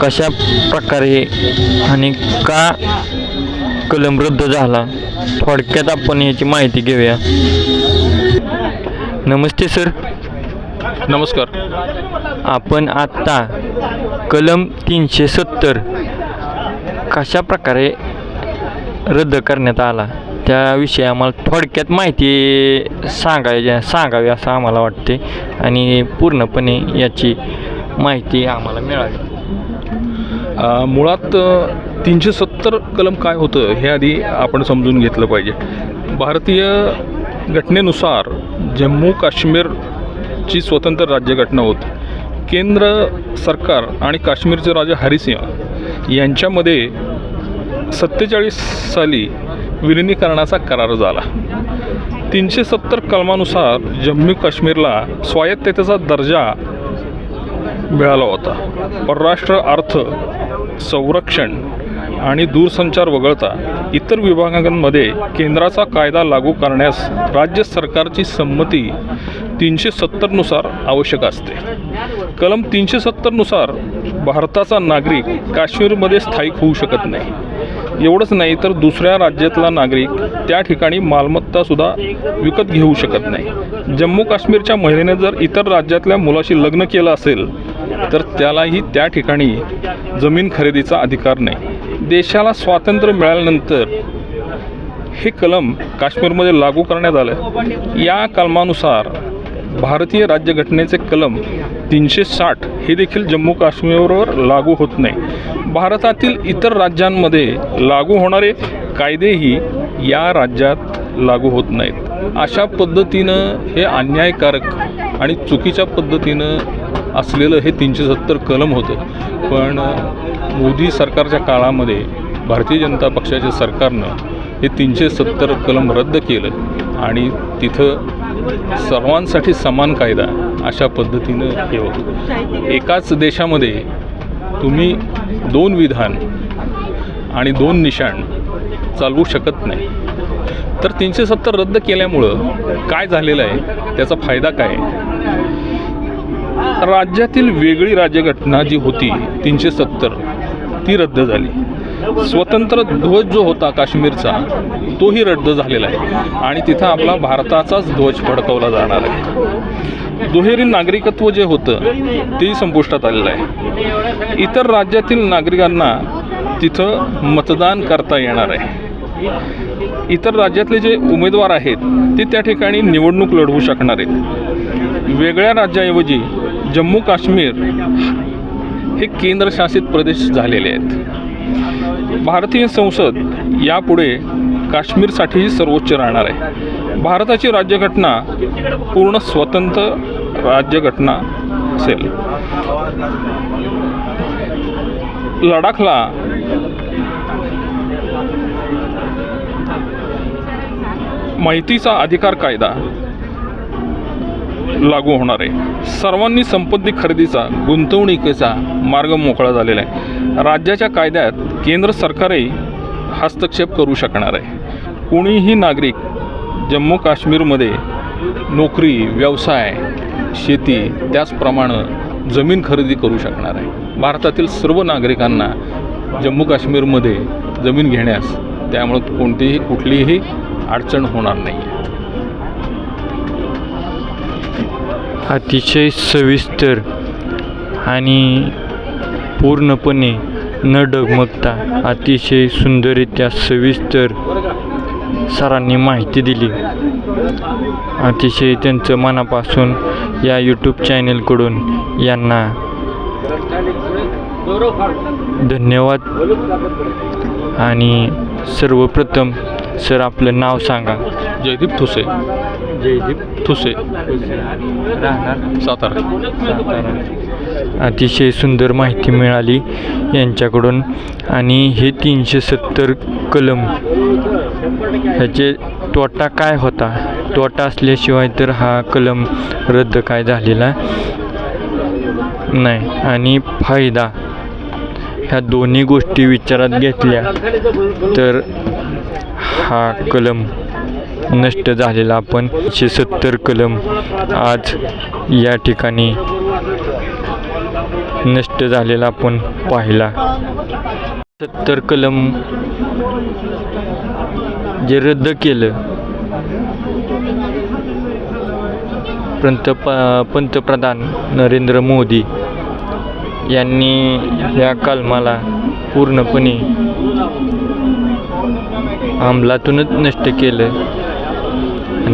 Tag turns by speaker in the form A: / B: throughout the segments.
A: कशा प्रकारे आणि का कलम रद्द झाला थोडक्यात आपण याची माहिती घेऊया. नमस्ते सर.
B: नमस्कार.
A: आपण आत्ता कलम तीनशे सत्तर कशा प्रकारे रद्द करण्यात आला त्याविषयी आम्हाला थोडक्यात माहिती सांगायची सांगावी असं आम्हाला वाटते आणि पूर्णपणे याची माहिती आम्हाला मिळावी
B: मुळात तीनशे सत्तर कलम काय होतं हे आधी आपण समजून घेतलं पाहिजे. भारतीय घटनेनुसार जम्मू काश्मीरची स्वतंत्र राज्यघटना होती. केंद्र सरकार आणि काश्मीरचे राजा हरिसिंह यांच्यामध्ये सत्तेचाळीस साली विलिनीकरणाचा करार झाला. तीनशे सत्तर कलमानुसार जम्मू काश्मीरला स्वायत्ततेचा दर्जा मिळाला होता. परराष्ट्र अर्थ संरक्षण आणि दूरसंचार वगळता इतर विभागांमध्ये केंद्राचा कायदा लागू करण्यास राज्य सरकारची संमती तीनशे सत्तरनुसार आवश्यक असते. कलम तीनशे सत्तरनुसार भारताचा नागरिक काश्मीरमध्ये स्थायिक होऊ शकत नाही. एवढंच नाही तर दुसऱ्या राज्यातला नागरिक त्या ठिकाणी मालमत्तासुद्धा विकत घेऊ शकत नाही. जम्मू काश्मीरच्या महिलेने जर इतर राज्यातल्या मुलाशी लग्न केलं असेल तर त्यालाही त्या ठिकाणी जमीन खरेदीचा अधिकार नाही. देशाला स्वातंत्र्य मिळाल्यानंतर हे कलम काश्मीरमध्ये लागू करण्यात आलं. या कलमानुसार भारतीय राज्यघटनेचे कलम तीनशे साठ हे देखील जम्मू काश्मीरवर लागू होत नाही. भारतातील इतर राज्यांमध्ये लागू होणारे कायदेही या राज्यात लागू होत नाहीत. अशा पद्धतीनं हे अन्यायकारक आणि चुकीच्या पद्धतीनं असलेलं हे तीनशे सत्तर कलम होतं. पण मोदी सरकारच्या काळामध्ये भारतीय जनता पक्षाच्या सरकारनं हे तीनशे सत्तर कलम रद्द केलं आणि तिथं सर्वांसाठी समान कायदा अशा पद्धतीनं हे होतं. एकाच देशामध्ये तुम्ही दोन विधान आणि दोन निशाण चालवू शकत नाही. तर तीनशे सत्तर रद्द केल्यामुळं काय झालेलं आहे? त्याचा फायदा काय आहे? राज्यातील वेगळी राज्यघटना जी होती तीनशे सत्तर ती रद्द झाली. स्वतंत्र ध्वज जो होता काश्मीरचा तोही रद्द झालेला आहे. आणि तिथं आपला भारताचाच ध्वज फडकवला जाणार आहे. दुहेरी नागरिकत्व जे होतं तेही संपुष्टात आलेलं आहे. इतर राज्यातील नागरिकांना तिथं मतदान करता येणार आहे. इतर राज्यातले जे उमेदवार आहेत ते त्या ठिकाणी निवडणूक लढवू शकणार आहेत. वेगळ्या राज्याऐवजी जम्मू काश्मीर हे केंद्रशासित प्रदेश झालेले आहेत. भारतीय संसद यापुढे काश्मीरसाठीही सर्वोच्च राहणार आहे. भारताची राज्यघटना पूर्ण स्वतंत्र राज्यघटना असेल. लडाखला माहितीचा अधिकार कायदा लागू होणार आहे. सर्वांनी संपत्ती खरेदीचा गुंतवणुकीचा मार्ग मोकळा झालेला आहे. राज्याच्या कायद्यात केंद्र सरकारही हस्तक्षेप करू शकणार आहे. कोणीही नागरिक जम्मू काश्मीरमध्ये नोकरी व्यवसाय शेती त्याचप्रमाणे जमीन खरेदी करू शकणार आहे. भारतातील सर्व नागरिकांना जम्मू काश्मीरमध्ये जमीन घेण्यास त्यामुळं कोणतीही कुठलीही अडचण होणार नाही
A: अतिशय सविस्तर आणि पूर्णपणे न डगमगता अतिशय सुंदररित्या सविस्तर सरांनी माहिती दिली. अतिशय त्यांचं मनापासून या यूट्यूब चॅनेलकडून यांना धन्यवाद. आणि सर्वप्रथम सर आपलं नाव सांगा.
B: जयदीप ठुसे.
A: जयदीप
B: ठुसे.
A: राहणार.
B: सातारा.
A: अतिशय सुंदर माहिती मिळाली यांच्याकडून. आणि हे तीनशे सत्तर कलम ह्याचे तोटा काय होता? तोटा असल्याशिवाय तर हा कलम रद्द काय झालेला नाही. आणि फायदा ह्या दोन्ही गोष्टी विचारात घेतल्या तर हा कलम नष्ट झालेला आपण एकशे सत्तर कलम आज या ठिकाणी नष्ट झालेला आपण पाहिला. सत्तर कलम जे रद्द केलं पंत पंतप्रधान नरेंद्र मोदी यांनी या कलमाला पूर्णपणे अंमलातूनच नष्ट केलं.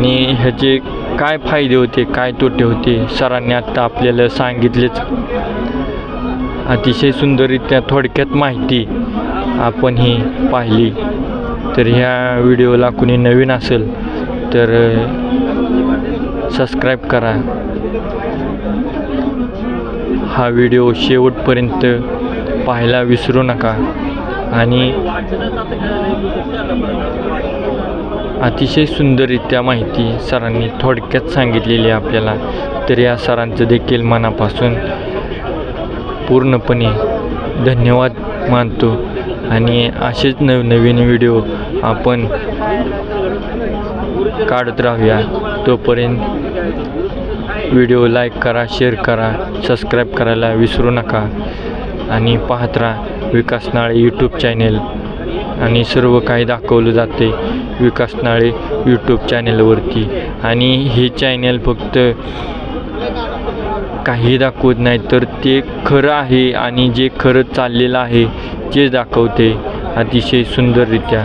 A: आणि ह्याचे काय फायदे होते काय तोटे होते? सरांनी आत्ता आपल्याला सांगितलेच. अतिशय सुंदररित्या थोडक्यात माहिती आपण ही पाहिली. तर ह्या व्हिडिओला कुणी नवीन असेल तर सबस्क्राईब करा. हा व्हिडिओ शेवटपर्यंत पाहायला विसरू नका. आणि अतिशय सुंदररित्या माहिती सरांनी थोडक्यात सांगितलेली आहे आपल्याला. तर या सरांचं देखील मनापासून पूर्णपणे धन्यवाद मानतो. आणि असेच नवनवीन व्हिडिओ आपण काढत राहूया. तोपर्यंत व्हिडिओ लाईक करा शेअर करा सबस्क्राईब करायला विसरू नका. आणि पाहत राहा विकास नाळे यूट्यूब चॅनेल. आणि सर्व काही दाखवलं जाते विकास नाळे यूट्यूब चॅनेलवरती आणि हे चॅनेल फक्त काही दाखवत नाही तर ते खरं आहे आणि जे खरं चाललेलं आहे ते दाखवते. अतिशय सुंदररित्या.